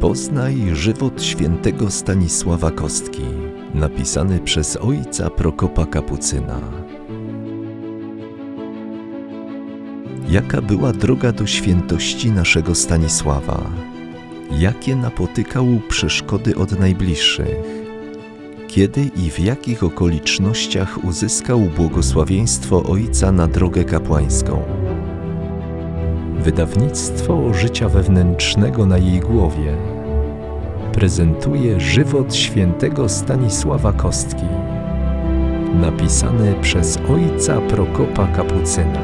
Poznaj żywot świętego Stanisława Kostki, napisany przez ojca Prokopa Kapucyna. Jaka była droga do świętości naszego Stanisława? Jakie napotykał przeszkody od najbliższych? Kiedy i w jakich okolicznościach uzyskał błogosławieństwo Ojca na drogę kapłańską? Wydawnictwo życia wewnętrznego na jej głowie prezentuje żywot świętego Stanisława Kostki, napisany przez ojca Prokopa Kapucyna.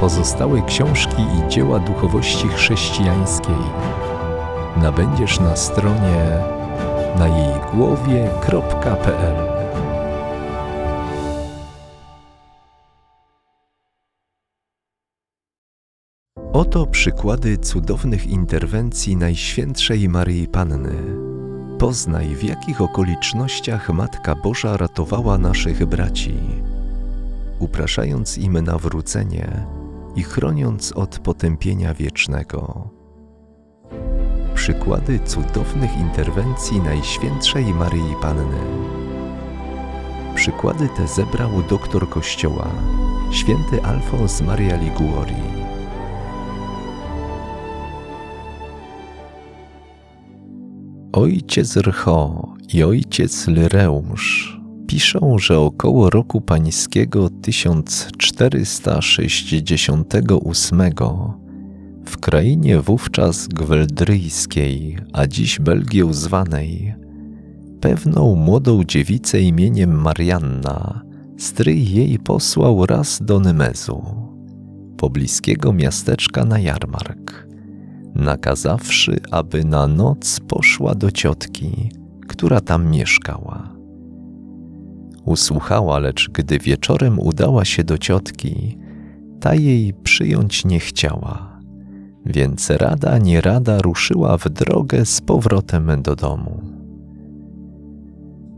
Pozostałe książki i dzieła duchowości chrześcijańskiej nabędziesz na stronie na jej głowie.pl. Oto przykłady cudownych interwencji Najświętszej Maryi Panny. Poznaj, w jakich okolicznościach Matka Boża ratowała naszych braci, upraszając im nawrócenie i chroniąc od potępienia wiecznego. Przykłady cudownych interwencji Najświętszej Maryi Panny. Przykłady te zebrał doktor Kościoła, święty Alfons Maria Liguori. Ojciec Rcho i ojciec Lyreusz piszą, że około roku pańskiego 1468 w krainie wówczas gweldryjskiej, a dziś Belgią zwanej, pewną młodą dziewicę imieniem Marianna stryj jej posłał raz do Nemezu, pobliskiego miasteczka na jarmark nakazawszy, aby na noc poszła do ciotki, która tam mieszkała. Usłuchała, lecz gdy wieczorem udała się do ciotki, ta jej przyjąć nie chciała, więc rada nie rada ruszyła w drogę z powrotem do domu.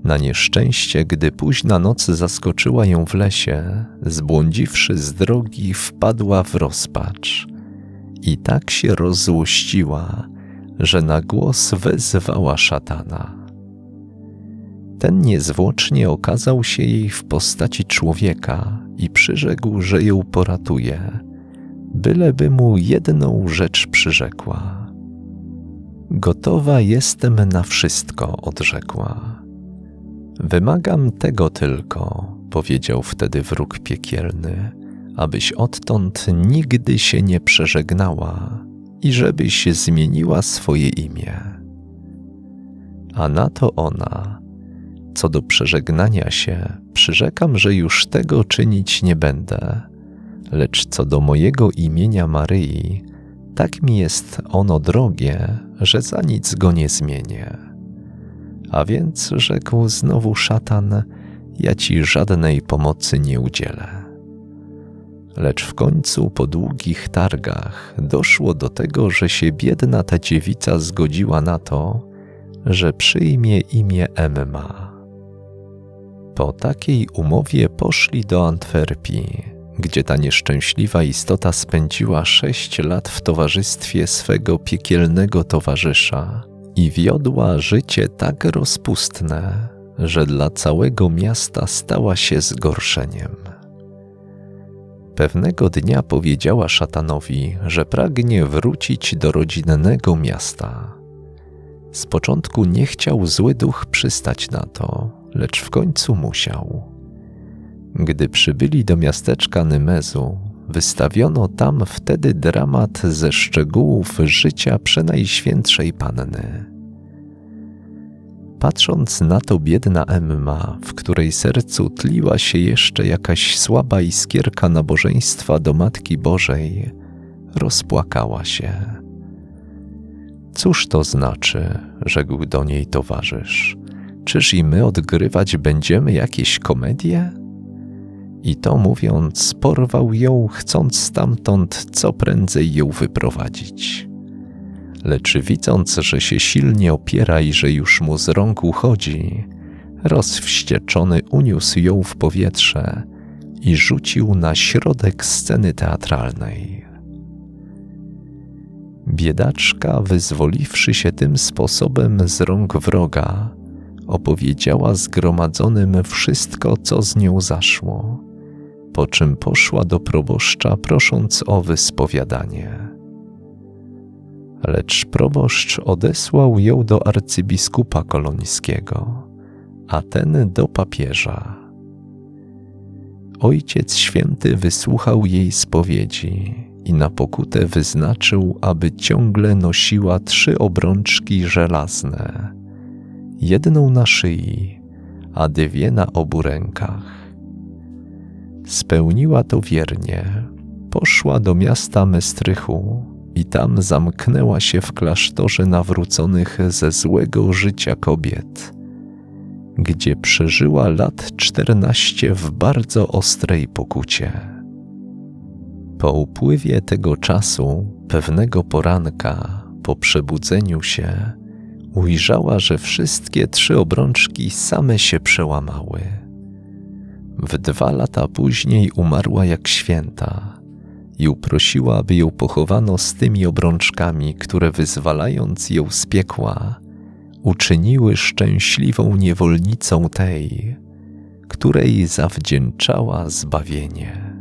Na nieszczęście, gdy późna noc zaskoczyła ją w lesie, zbłądziwszy z drogi, wpadła w rozpacz i tak się rozzłościła, że na głos wezwała szatana. Ten niezwłocznie okazał się jej w postaci człowieka i przyrzekł, że ją poratuje, byleby mu jedną rzecz przyrzekła. Gotowa jestem na wszystko, odrzekła. Wymagam tego tylko, powiedział wtedy wróg piekielny abyś odtąd nigdy się nie przeżegnała i żebyś zmieniła swoje imię. A na to ona, co do przeżegnania się, przyrzekam, że już tego czynić nie będę, lecz co do mojego imienia Maryi, tak mi jest ono drogie, że za nic go nie zmienię. A więc rzekł znowu szatan, ja ci żadnej pomocy nie udzielę. Lecz w końcu po długich targach doszło do tego, że się biedna ta dziewica zgodziła na to, że przyjmie imię Emma. Po takiej umowie poszli do Antwerpii, gdzie ta nieszczęśliwa istota spędziła sześć lat w towarzystwie swego piekielnego towarzysza i wiodła życie tak rozpustne, że dla całego miasta stała się zgorszeniem. Pewnego dnia powiedziała szatanowi, że pragnie wrócić do rodzinnego miasta. Z początku nie chciał zły duch przystać na to, lecz w końcu musiał. Gdy przybyli do miasteczka Nymezu, wystawiono tam wtedy dramat ze szczegółów życia przenajświętszej Panny. Patrząc na to biedna Emma, w której sercu tliła się jeszcze jakaś słaba iskierka nabożeństwa do Matki Bożej, rozpłakała się. Cóż to znaczy, rzekł do niej towarzysz. Czyż i my odgrywać będziemy jakieś komedie? I to mówiąc, porwał ją, chcąc stamtąd co prędzej ją wyprowadzić lecz widząc, że się silnie opiera i że już mu z rąk uchodzi, rozwścieczony uniósł ją w powietrze i rzucił na środek sceny teatralnej. Biedaczka, wyzwoliwszy się tym sposobem z rąk wroga, opowiedziała zgromadzonym wszystko, co z nią zaszło, po czym poszła do proboszcza, prosząc o wyspowiadanie. Lecz proboszcz odesłał ją do arcybiskupa kolońskiego, a ten do papieża. Ojciec Święty wysłuchał jej spowiedzi i na pokutę wyznaczył, aby ciągle nosiła trzy obrączki żelazne, jedną na szyi, a dwie na obu rękach. Spełniła to wiernie, poszła do miasta Mestrychu i tam zamknęła się w klasztorze nawróconych ze złego życia kobiet, gdzie przeżyła lat czternaście w bardzo ostrej pokucie. Po upływie tego czasu, pewnego poranka, po przebudzeniu się, ujrzała, że wszystkie trzy obrączki same się przełamały. W dwa lata później umarła jak święta i uprosiła, aby ją pochowano z tymi obrączkami, które wyzwalając ją z piekła, uczyniły szczęśliwą niewolnicą tej, której zawdzięczała zbawienie.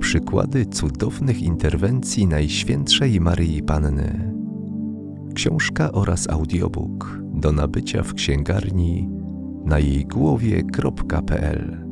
Przykłady cudownych interwencji Najświętszej Maryi Panny. Książka oraz audiobook do nabycia w księgarni na jej głowie.pl